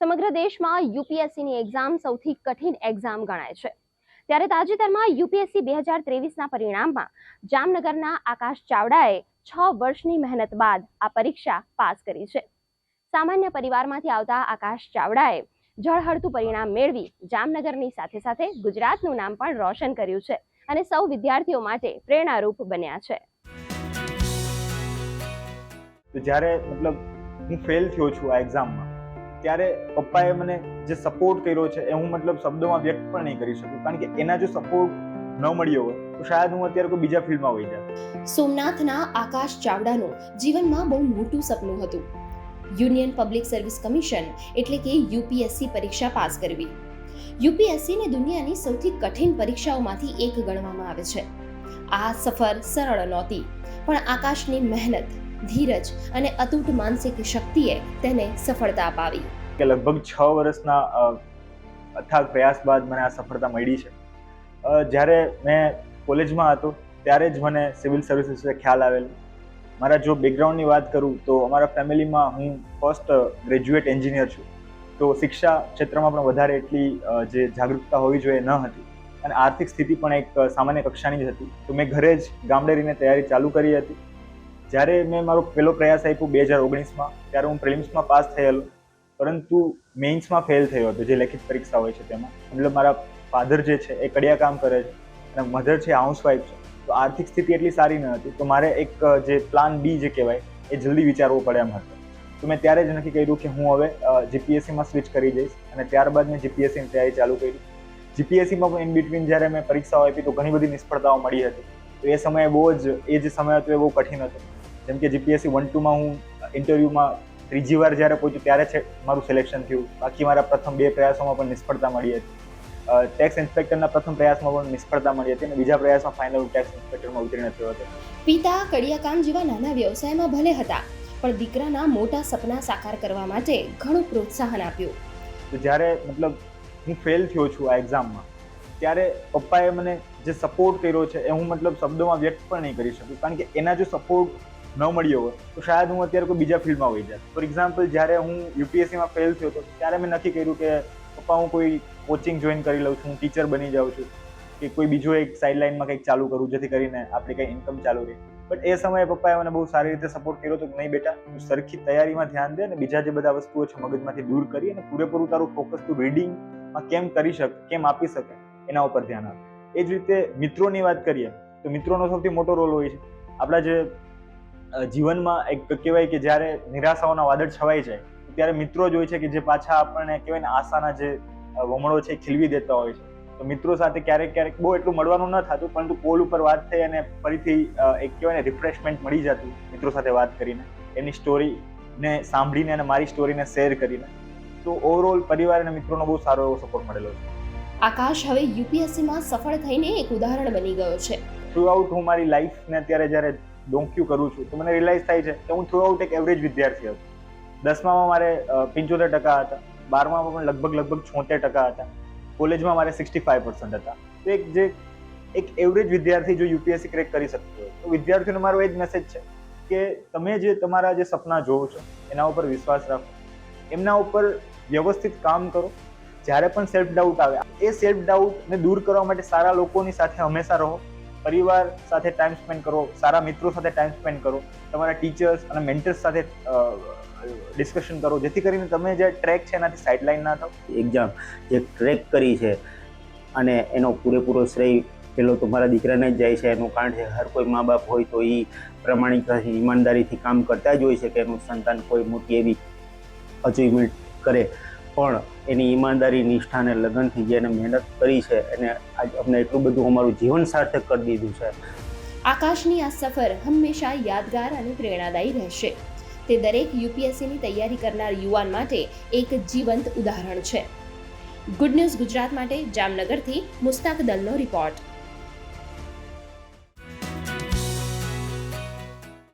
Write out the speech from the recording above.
સમગ્ર દેશમાં યુપીએસસીની એક્ઝામ સૌથી કઠિન એક્ઝામ ગણાય છે. ત્યારે તાજેતરમાં યુપીએસસી બે હજાર ત્રેવીસના પરિણામમાં જામનગરના આકાશ ચાવડાએ છ વર્ષની મહેનત બાદ આ પરીક્ષા પાસ કરી છે. સામાન્ય પરિવારમાંથી આવતા આકાશ ચાવડાએ ઝળહળતું પરિણામ મેળવી જામનગરની સાથે સાથે ગુજરાતનું નામ પણ રોશન કર્યું છે અને સૌ વિદ્યાર્થીઓ માટે પ્રેરણારૂપ બન્યા છે. જ્યારે મતલબ હું ફેલ થયો છું આ એક્ઝામમાં ત્યારે પપ્પાએ મને જે સપોર્ટ કર્યો છે એ હું મતલબ શબ્દોમાં વ્યક્ત પણ નહીં કરી શકું. કારણ કે એના જો સપોર્ટ ન મળ્યો હોય, તો શાયદ હું અત્યારે કોઈ બીજા ફિલ્ડમાં હોઈ જાત સોમનાથના આકાશ ચાવડાનું જીવનમાં બહુ મોટું સપનું હતું. યુનિયન પબ્લિક સર્વિસ કમિશન એટલે કે યુપીએસસી પરીક્ષા પાસ કરવી. યુપીએસસીને દુનિયાની સૌથી કઠિન પરીક્ષાઓમાંથી એક ગણવામાં આવે છે. આ સફર સરળ નહોતી, પણ આકાશની મહેનત ધીરજ અને અતૂટ માનસિક શક્તિએ તેને સફળતા અપાવી. કે લગભગ છ વર્ષના અથાગ પ્રયાસ બાદ મને આ સફળતા મળી છે. જ્યારે મેં કોલેજમાં હતો, ત્યારે જ મને સિવિલ સર્વિસ વિશે ખ્યાલ આવેલો. મારા જો બેકગ્રાઉન્ડની વાત કરું, તો અમારા ફેમિલીમાં હું ફર્સ્ટ ગ્રેજ્યુએટ એન્જિનિયર છું. તો શિક્ષા ક્ષેત્રમાં પણ વધારે એટલી જે જાગૃતતા હોવી જોઈએ ન હતી. અને આર્થિક સ્થિતિ પણ એક સામાન્ય કક્ષાની જ હતી. તો મેં ઘરે જ ગામડે રહીને તૈયારી ચાલુ કરી હતી. જ્યારે મેં મારો પહેલો પ્રયાસ આપ્યો બે હજાર ઓગણીસમાં, ત્યારે હું પ્રિલિમ્સમાં પાસ થયેલો. પરંતુ મેઇન્સમાં ફેલ થયો હતો, જે લેખિત પરીક્ષા હોય છે તેમાં. મતલબ મારા ફાધર જે છે, એ કડિયા કામ કરે છે અને મધર છે હાઉસવાઈફ છે. તો આર્થિક સ્થિતિ એટલી સારી ન હતી, તો મારે એક જે પ્લાન બી જે કહેવાય, એ જલ્દી વિચારવો પડે એમ હતો. તો મેં ત્યારે જ નક્કી કર્યું કે હું હવે જીપીએસસીમાં સ્વિચ કરી જઈશ અને ત્યારબાદ મેં જીપીએસસીની તૈયારી ચાલુ કરી. જીપીએસસીમાં પણ ઇન બિટવીન જ્યારે મેં પરીક્ષાઓ આપી, તો ઘણી બધી નિષ્ફળતાઓ મળી હતી. તો એ સમયે બહુ જ, એ જે સમય હતો એ બહુ કઠિન હતો. જેમ કે જીપીએસસી વન ટુમાં હું ઇન્ટરવ્યૂમાં ત્રીજી વાર જ્યારે પહોંચ્યું ત્યારે છે મારું સિલેક્શન થયું. બાકી મારા પ્રથમ બે પ્રયાસોમાં પણ નિષ્ફળતા મળી હતી. ટેક્સ ઇન્સ્પેક્ટરના પ્રથમ પ્રયાસમાં પણ નિષ્ફળતા મળી હતી અને બીજા પ્રયાસમાં ફાઇનલ ટેક્સ ઇન્સ્પેક્ટરમાં ઉત્તીર્ણ થયો હતો. પિતા કડિયાકામ જેવા નાના વ્યવસાયમાં ભલે હતા પણ દીકરાના મોટા સપના સાકાર કરવા માટે ઘણું પ્રોત્સાહન આપ્યું. તો જ્યારે મતલબ હું ફેલ થયો છું આ એક્ઝામમાં ત્યારે પપ્પાએ મને જે સપોર્ટ કર્યો છે એ હું મતલબ શબ્દોમાં વ્યક્ત પણ નહીં કરી શકું. કારણ કે એના જો સપોર્ટ ન મળ્યો હોય તો શાયદ હું અત્યારે કોઈ બીજા ફિલ્ડમાં હોઈ જાત. ફોર એક્ઝામ્પલ જ્યારે હું યુપીએસસીમાં ફેલ થયો હતો, ત્યારે મેં નક્કી કર્યું કે, પપ્પા, હું કોઈ કોચિંગ જોઈન કરી લઉં છું, હું ટીચર બની જાઉં છું, કે કોઈ બીજો એક સાઇડલાઇનમાં કંઈક ચાલુ કરું, જેથી કરીને આપણી કંઈ ઇન્કમ ચાલુ રહે. બટ એ સમયે પપ્પાએ મને બહુ સારી રીતે સપોર્ટ કર્યો હતો કે, નહીં બેટા, તું સરખી તૈયારીમાં ધ્યાન દે અને બીજા જે બધા વસ્તુઓ છે, મગજમાંથી દૂર કરી અને પૂરેપૂરું તારું ફોકસ તું રીડિંગમાં કેમ કરી શકે, કેમ આપી શકે, એના ઉપર ધ્યાન આપ. એ જ રીતે મિત્રોની વાત કરીએ, તો મિત્રોનો સૌથી મોટો રોલ હોય છે. આપણા જે જીવનમાં એક કહેવાય કે જ્યારે નિરાશાઓના વાદળ છવાઈ જાય ત્યારે મિત્રો જ હોય છે કે જે પાછા આપણને કહેવાય ને આશાના જે વમળો છે ખીલવી દેતા હોય છે. તો મિત્રો સાથે ક્યારેક ક્યારેક બહુ એટલું મળવાનું ન થતું પરંતુ કોલ ઉપર વાત થઈ અને ફરીથી એક કહેવાય ને રિફ્રેશમેન્ટ મળી જતું મિત્રો સાથે વાત કરીને એની સ્ટોરીને સાંભળીને અને મારી સ્ટોરીને શેર કરીને. તો ઓવરઓલ પરિવાર અને મિત્રોનો બહુ સારો એવો સપોર્ટ મળેલો છે. આકાશ હવે યુપીએસસીમાં સફળ થઈને એક ઉદાહરણ બની ગયો છે. થ્રુ આઉટ હું મારી લાઈફને અત્યારે જ્યારે ડોંક્યુ કરું છું, તો મને રિયલાઇઝ થાય છે કે હું થ્રુ આઉટ એક એવરેજ વિદ્યાર્થી હતો. દસમામાં મારે પંચોતેર ટકા હતા, બારમામાં પણ લગભગ લગભગ છોતેર ટકા હતા, કોલેજમાં મારે સિક્સટી ફાઈવ પર્સન્ટ હતા. તો એક જે, એક એવરેજ વિદ્યાર્થી જો યુપીએસસી ક્રેક કરી શકતો હોય, તો વિદ્યાર્થીઓને મારો એ જ મેસેજ છે કે તમે જે તમારા જે સપના જોવો છો, એના ઉપર વિશ્વાસ રાખો. એમના ઉપર વ્યવસ્થિત કામ કરો. જ્યારે પણ સેલ્ફ ડાઉટ આવે, એ સેલ્ફ ડાઉટને દૂર કરવા માટે સારા લોકોની સાથે હંમેશા રહો. પરિવાર સાથે ટાઈમ સ્પેન્ડ કરો, સારા મિત્રો સાથે ટાઈમ સ્પેન્ડ કરો, તમારા ટીચર્સ અને મેન્ટર્સ સાથે ડિસ્કશન કરો. જેથી કરીને તમે જે ટ્રેક છે એનાથી સાઇડલાઇન ના થાવ. એક્ઝામ જે ટ્રેક કરી છે અને એનો પૂરેપૂરો શ્રેય પેલો તો મારા દીકરાને જ જાય છે. એનું કારણ છે હર કોઈ મા બાપ હોય તો એ પ્રમાણિકતાથી ઈમાનદારીથી કામ કરતા જ હોય છે કે એનું સંતાન કોઈ મોટી એવી અચીવમેન્ટ કરે. પણ એની ઈમાનદારી નિષ્ઠાને લગનથી જે એને મહેનત કરી છે, એને આજ અમને એટલું બધું અમારું જીવન સાર્થક કરી દીધું છે. આકાશની આ સફર હંમેશા યાદગાર અને પ્રેરણાદાયી રહેશે. તે દરેક યુપીએસસીની તૈયારી કરનાર યુવાન માટે એક જીવંત ઉદાહરણ છે. ગુડ ન્યૂઝ ગુજરાત માટે જામનગરથી મુસ્તાક દલનો રિપોર્ટ